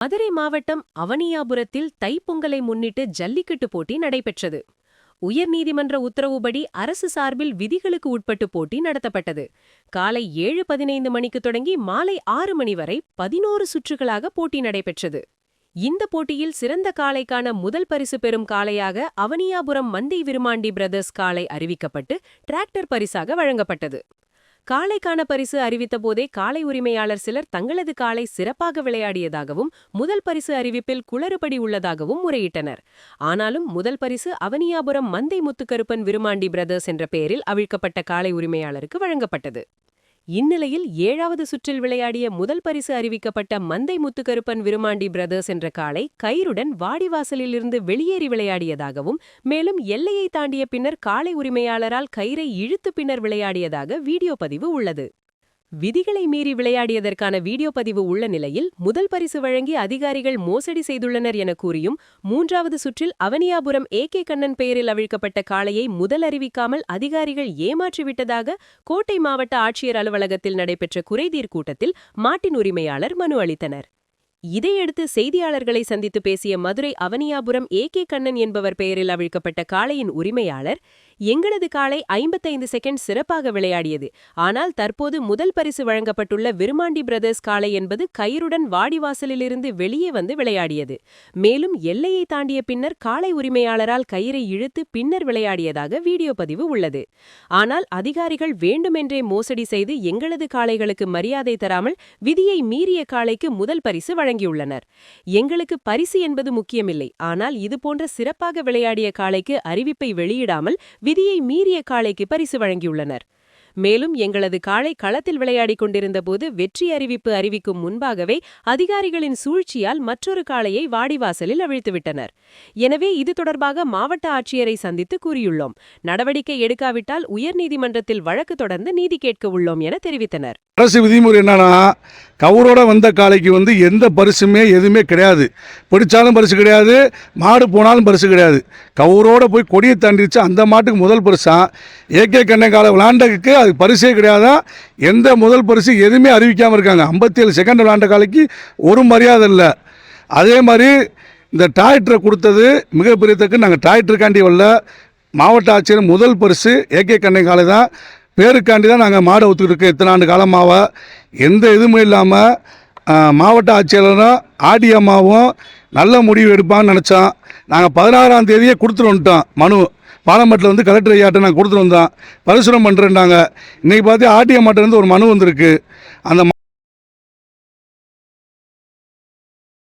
மதுரை மாவட்டம் அவனியாபுரத்தில் தைப்பொங்கலை முன்னிட்டு ஜல்லிக்கட்டு போட்டி நடைபெற்றது. உயர்நீதிமன்ற உத்தரவுபடி அரசு சார்பில் விதிகளுக்கு உட்பட்டு போட்டி நடத்தப்பட்டது. காலை ஏழு பதினைந்து மணிக்கு தொடங்கி மாலை ஆறு மணி வரை பதினோரு சுற்றுகளாக போட்டி நடைபெற்றது. இந்த போட்டியில் சிறந்த காளைக்கான முதல் பரிசு பெறும் காளையாக அவனியாபுரம் மந்தை விருமாண்டி பிரதர்ஸ் காளை அறிவிக்கப்பட்டு டிராக்டர் பரிசாக வழங்கப்பட்டது. காளைக்கான பரிசு அறிவித்த போதே காளை உரிமையாளர் சிலர் தங்களது காளை சிறப்பாக விளையாடியதாகவும் முதல் பரிசு அறிவிப்பில் குளறுபடி உள்ளதாகவும் முறையிட்டனர். ஆனாலும் முதல் பரிசு அவனியாபுரம் மந்தை முத்துக்கருப்பன் விருமாண்டி பிரதர்ஸ் என்ற பெயரில் அவிழ்க்கப்பட்ட காளை உரிமையாளருக்கு வழங்கப்பட்டது. இந்நிலையில் ஏழாவது சுற்றில் விளையாடிய முதல் பரிசு அறிவிக்கப்பட்ட மந்தை முத்துக்கருப்பன் விருமாண்டி பிரதர்ஸ் என்ற காளை கயிறுடன் வாடிவாசலிலிருந்து வெளியேறி விளையாடியதாகவும் மேலும் எல்லையை தாண்டிய பின்னர் காளை உரிமையாளரால் கயிறை இழுத்து பின்னர் விளையாடியதாக வீடியோ பதிவு உள்ளது. விதிகளை மீறி விளையாடியதற்கான வீடியோ பதிவு உள்ள நிலையில் முதல் பரிசு வழங்கி அதிகாரிகள் மோசடி செய்துள்ளனர் என கூறியும் மூன்றாவது சுற்றில் அவனியாபுரம் ஏ கே கண்ணன் பெயரில் அவிழ்க்கப்பட்ட காளையை முதல் அறிவிக்காமல் அதிகாரிகள் ஏமாற்றிவிட்டதாக கோட்டை மாவட்ட ஆட்சியர் அலுவலகத்தில் நடைபெற்ற குறைதீர் கூட்டத்தில் மாட்டின் உரிமையாளர் மனு அளித்தனர். இதையடுத்து செய்தியாளர்களை சந்தித்து பேசிய மதுரை அவனியாபுரம் ஏ கே கண்ணன் என்பவர் பெயரில் அவிழ்க்கப்பட்ட காளையின் உரிமையாளர் எங்களது காளை ஐம்பத்தைந்து செகண்ட் சிறப்பாக விளையாடியது. ஆனால் தற்போது முதல் பரிசு வழங்கப்பட்டுள்ள விருமாண்டி பிரதர்ஸ் காளை என்பது கயிறுடன் வாடிவாசலிலிருந்து வெளியே வந்து விளையாடியது. மேலும் எல்லையை தாண்டிய பின்னர் காளை உரிமையாளரால் கயிறை இழுத்து பின்னர் விளையாடியதாக வீடியோ பதிவு உள்ளது. ஆனால் அதிகாரிகள் வேண்டுமென்றே மோசடி செய்து எங்களது காளைகளுக்கு மரியாதை தராமல் விதியை மீறிய காளைக்கு முதல் பரிசு வழங்கியுள்ளனர். எங்களுக்கு பரிசு என்பது முக்கியமில்லை. ஆனால் இதுபோன்ற சிறப்பாக விளையாடிய காளைக்கு அறிவிப்பை வெளியிடாமல் விதியை மீறிய காளைக்கு பரிசு வழங்கியுள்ளனர். மேலும் எங்களது காளை களத்தில் விளையாடிக் கொண்டிருந்தபோது வெற்றி அறிவிப்பு அறிவிக்கும் முன்பாகவே அதிகாரிகளின் சூழ்ச்சியால் மற்றொரு காளையை வாடிவாசலில் அவிழ்த்துவிட்டனர் எனவே இது தொடர்பாக மாவட்ட ஆட்சியரை சந்தித்து கூறியுள்ளோம். நடவடிக்கை எடுக்காவிட்டால் உயர்நீதிமன்றத்தில் வழக்கு தொடர்ந்து நீதி கேட்க உள்ளோம் என தெரிவித்தனர். அரசு விதிமுறை என்னன்னா கவுரோட வந்த காளைக்கு வந்து எந்த பரிசுமே எதுவுமே கிடையாது. பிடிச்சாலும் பரிசு கிடையாது மாடு போனாலும் பரிசு கிடையாது. கவுரோட போய் கொடியை தாண்டிடுச்சு அந்த மாட்டுக்கு முதல் பரிசா. ஏகே கண்ணங்கால காலை விளாண்டதுக்கு அது பரிசே கிடையாதான் எந்த முதல் பரிசு எதுவுமே அறிவிக்காமல் இருக்காங்க. ஐம்பத்தேழு செகண்ட் விளாண்ட காலைக்கு ஒரு மரியாதை இல்லை. அதே மாதிரி இந்த டிராக்டரை கொடுத்தது மிகப்பெரிய தக்கு நாங்கள் டிராக்டருக்காண்டி வரல. மாவட்ட ஆட்சியர் முதல் பரிசு ஏகே கண்ணை காலை தான் பேருக்காண்டி தான் நாங்கள் மாடை ஒத்துக்கிட்டு இத்தனை ஆண்டு காலமாக எந்த இதுவுமே இல்லாமல் மாவட்ட ஆட்சியாளரும் ஆடி அம்மாவும் நல்ல முடிவு எடுப்பான்னு நினச்சோம் நாங்கள் பதினாறாம் தேதியே கொடுத்துட்டு வந்துட்டோம். மனு. பாலமட்டில் வந்து கலெக்டர் ஐயாட்ட நாங்கள் கொடுத்துட்டு வந்தோம். பரிசுரம் பண்ணுறேன்டாங்க இன்றைக்கி பார்த்து ஆர்டிஎம் மாட்டிலேருந்து ஒரு மனு வந்திருக்கு. அந்த